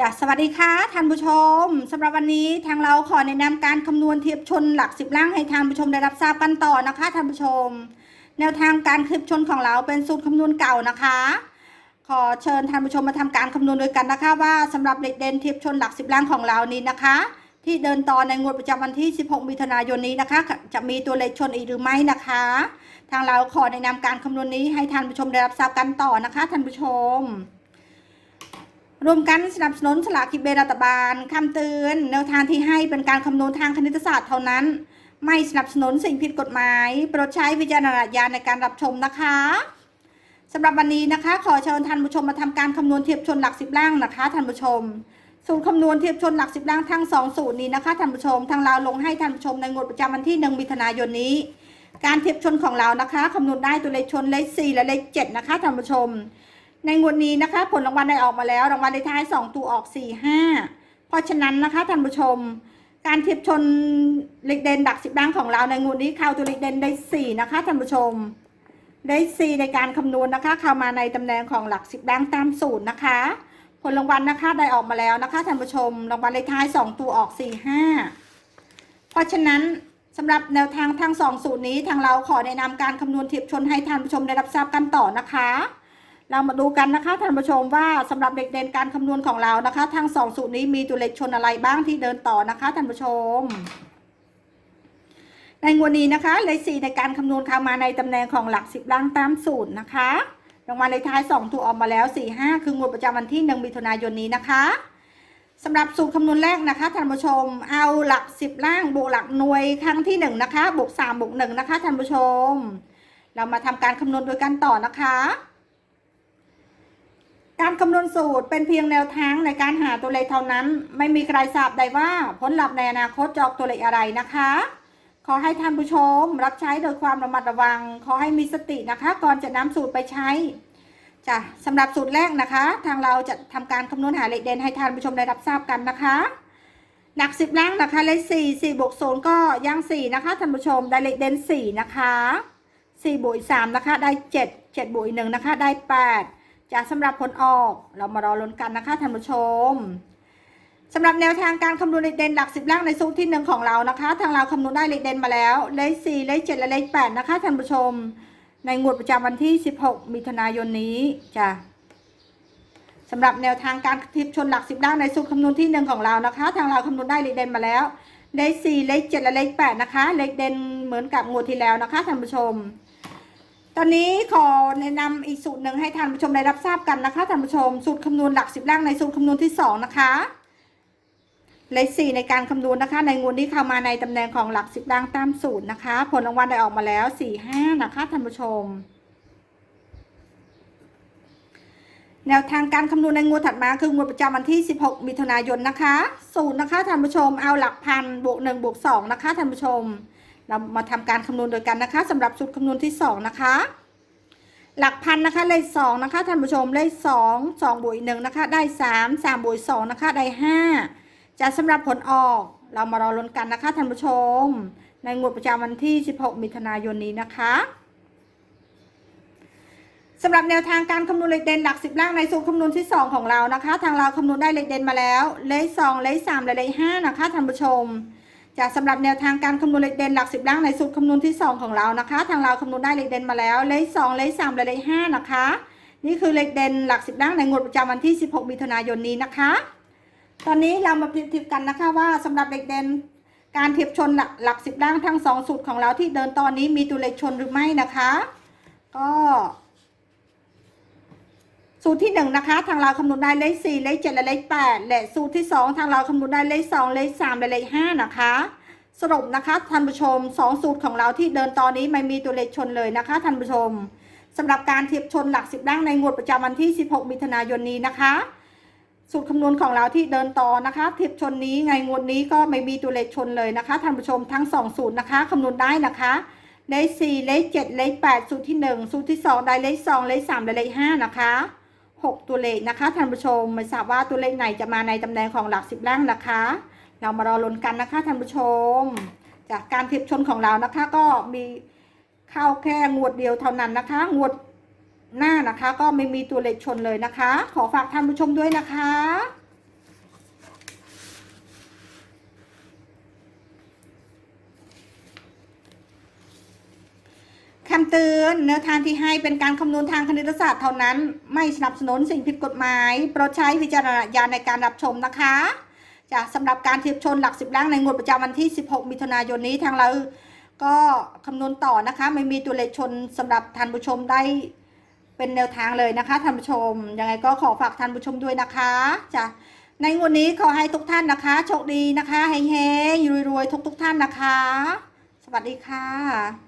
จ้ะสวัสดีค่ะท่านผู้ชมสำหรับวันนี้ทางเราขอแนะนำการคำนวณเทียบชนหลักสิบล่างให้ท่านผู้ชมได้รับทราบกันต่อนะคะท่านผู้ชม แนวทางการคลิปชนของเราเป็นสูตรคำนวณเก่านะคะ ขอเชิญท่านผู้ชมมาทำการคำนวณด้วยกันนะคะ ว่าสำหรับเลขเด่นเทียบชนหลักสิบล่างของเรานี้นะคะ ที่เดินต่อในงวดประจำวันที่ 16 มิถุนายนนี้นะคะ จะมีตัวเลขชนอีกหรือไม่นะคะ ทางเราขอแนะนำการคำนวณนี้ให้ท่านผู้ชมได้รับทราบกันต่อนะคะท่านผู้ชม รวมกันสนับสนุนสลากกินแบ่งรัฐบาลคำเตือนแนวทางที่ให้เป็นการคำนวณทางคณิตศาสตร์เท่านั้น ไม่สนับสนุนสิ่งผิดกฎหมาย โปรดใช้วิจารณญาณในการรับชมนะคะสำหรับวันนี้นะคะ ขอเชิญท่านผู้ชมมาทำการคำนวณเทียบชนหลักสิบล่างนะคะท่านผู้ชมสูตรคำนวณเทียบชนหลักสิบล่างทั้งสองสูตรนี้นะคะท่านผู้ชมทางเราลงให้ท่านผู้ชมในงวดประจำวันที่หนึ่งมิถุนายนนี้ การเทียบชนของเรานะคะคำนวณได้ตัวเลขชนเลขสี่และเลขเจ็ดนะคะท่านผู้ชม ในงวดนี้นะคะ ผลรางวัลได้ออกมาแล้ว รางวัลเลขท้าย 2 ตัวออก 4 5 เพราะฉะนั้นนะคะท่านผู้ชม การเทียบชนเลขเด่นดักสิบล่างของเราในงวดนี้เข้าตัวเลขเด่นได้ 4 นะคะท่านผู้ชม ได้ 4 ในการคำนวณนะคะ เข้ามาในตำแหน่งของหลักสิบล่างตามสูตรนะคะ ผลรางวัลนะคะได้ออกมาแล้วนะคะท่านผู้ชม รางวัลเลขท้าย 2 ตัวออก 4 5 เพราะฉะนั้นสำหรับแนวทางทั้งสองสูตรนี้ทางเราขอแนะนำการคำนวณเทียบชนให้ท่านผู้ชมได้รับทราบกันต่อนะคะ เรามาดูกันนะคะท่านผู้ชมว่าสำหรับเด็กเด่นการคำนวณของเรานะคะทั้งสองสูตรนี้มีตัวเลขชนอะไรบ้างที่เดินต่อนะคะท่านผู้ชม ในงวดนี้นะคะเลขสี่ในการคำนวณเข้ามาในตำแหน่งของหลักสิบล่างตามสูตรนะคะรางวัลเลขท้ายสองตัวออกมาแล้วสี่ห้าคืองวดประจำวันที่หนึ่งมิถุนายนนี้นะคะสำหรับสูตรคำนวณแรกนะคะท่านผู้ชม เอาหลักสิบล่างบวกหลักหน่วยครั้งที่หนึ่งนะคะบวกสามบวกหนึ่งนะคะท่านผู้ชม เรามาทำการคำนวณโดยกันต่อนะคะ การคำนวณสูตรเป็นเพียงแนวทางในการหาตัวเลขเท่านั้น ไม่มีใครทราบได้ว่าผลลัพธ์ในอนาคตจะออกตัวเลขอะไรนะคะ ขอให้ท่านผู้ชมรับใช้โดยความระมัดระวัง ขอให้มีสตินะคะ ก่อนจะนำสูตรไปใช้จ้ะสำหรับสูตรแรกนะคะ ทางเราจะทำการคำนวณหาเลขเด่นให้ท่านผู้ชมได้รับทราบกันนะคะหลักสิบล่างนะคะเลขสี่สี่บวกศูนย์ก็ย่างสี่นะคะท่านผู้ชมได้เลขเด่นสี่นะคะสี่บวกสามนะคะ ได้เจ็ดเจ็ดบวกหนึ่งนะคะ ได้แปด จะสำหรับผลออกเรามารอลุ้นกันนะคะท่านผู้ชมสำหรับแนวทางการคำนวณเลขเด่นหลักสิบล่างในสูตรที่หนึ่งของเรานะคะ ทางเราคำนวณได้เลขเด่นมาแล้ว เลขสี่เลขเจ็ดและเลขแปดนะคะท่านผู้ชม ในงวดประจำวันที่ 16 มิถุนายนนี้จ้ะสำหรับแนวทางการทิปชนหลักสิบล่างในสูตรคำนวณที่หนึ่งของเรานะคะ ทางเราคำนวณได้เลขเด่นมาแล้วเลขสี่เลขเจ็ดและเลขแปดนะคะ เลขเด่นเหมือนกับงวดที่แล้วนะคะท่านผู้ชม ตอนนี้ขอแนะนำอีกสูตรหนึ่งให้ท่านผู้ชมได้รับทราบกันนะคะท่านผู้ชม สูตรคำนวณหลักสิบล่างในสูตรคำนวณที่สองนะคะเลขสี่ในการคำนวณนะคะ ในงวดนี้เข้ามาในตำแหน่งของหลักสิบล่างตามสูตรนะคะ ผลรางวัลได้ออกมาแล้วสี่ห้านะคะท่านผู้ชม แนวทางการคำนวณในงวดถัดมาคืองวดประจำวันที่ 16 มิถุนายนนะคะ สูตรนะคะท่านผู้ชมเอาหลักพันบวกหนึ่งบวกสองนะคะท่านผู้ชม เรามาทำการคำนวณโดยกันนะคะสำหรับสูตรคำนวณที่ 2 นะคะ หลักพันนะคะเลขสองนะคะท่านผู้ชมเลขสองสองบวกอีกหนึ่งนะคะ ได้สามสามบวกสองนะคะได้ห้าจะสำหรับผลออกเรามารอลุ้นกันนะคะท่านผู้ชม ในงวดประจำวันที่ 16 มิถุนายนนี้นะคะสำหรับแนวทางการคำนวณเลขเด่นหลักสิบล่างในสูตรคำนวณที่ 2 ของเรานะคะ ทางเราคำนวณได้เลขเด่นมาแล้ว เลขสองเลขสามและเลขห้านะคะท่านผู้ชม จากสำหรับแนวทางการคำนวณเลขเด่นหลักสิบล่างในสูตรคำนวณที่ 2 ของเรานะคะ ทางเราคำนวณได้เลขเด่นมาแล้วเลขสองเลขสามและเลขห้านะคะ นี่คือเลขเด่นหลักสิบล่างในงวดประจำวันที่ 16 มิถุนายนนี้นะคะ ตอนนี้เรามาเปรียบเทียบกันนะคะว่าสำหรับเลขเด่นการเทียบชนหลักหลักสิบล่างทั้งสองสูตรของเราที่เดินตอนนี้มีตัวเลขชนหรือไม่นะคะ ก็ สูตรที่หนึ่งนะคะ ทางเราคำนวณได้เลขสี่เลขเจ็ดและเลขแปดและสูตรที่สองทางเราคำนวณได้เลขสองเลขสามและเลขห้านะคะ สรุปนะคะท่านผู้ชมสองสูตรของเราที่เดินตอนนี้ไม่มีตัวเลขชนเลยนะคะท่านผู้ชมสำหรับการเทียบชนหลักสิบล่างในงวดประจำวันที่ 16 มิถุนายนนี้นะคะ สูตรคำนวณของเราที่เดินต่อนะคะ เทียบชนนี้ไงงวดนี้ก็ไม่มีตัวเลขชนเลยนะคะท่านผู้ชมทั้งสองสูตรนะคะคำนวณได้นะคะเลขสี่เลขเจ็ดเลขแปดสูตรที่หนึ่งสูตรที่สองได้เลขสองเลขสามและเลขห้านะคะ หกตัวเลขนะคะท่านผู้ชมไม่ทราบว่าตัวเลขไหนจะมาในตำแหน่งของหลักสิบล่างนะคะ เรามารอลุ้นกันนะคะท่านผู้ชม จากการเทียบชนของเรานะคะก็มีเข้าแค่งวดเดียวเท่านั้นนะคะ งวดหน้านะคะก็ไม่มีตัวเลขชนเลยนะคะ ขอฝากท่านผู้ชมด้วยนะคะำเตือนแนวทางที่ให้เป็นการคำนวณทางคณิตศาสตร์เท่านั้น ไม่สนับสนุนสิ่งผิดกฎหมายโปรดใช้วิจารณญาณในการรับชมนะคะจะสำหรับการเทียบชนหลักสิบล่างในงวดประจำวันที่ 16 มิถุนายนนี้ทางเราก็คำนวณต่อนะคะ ไม่มีตัวเลขชนสำหรับท่านผู้ชมได้เป็นแนวทางเลยนะคะท่านผู้ชมยังไงก็ขอฝากท่านผู้ชมด้วยนะคะจ้ะในงวดนี้ขอให้ทุกท่านนะคะโชคดีนะคะเฮงๆรวยๆทุกๆท่านนะคะ สวัสดีค่ะ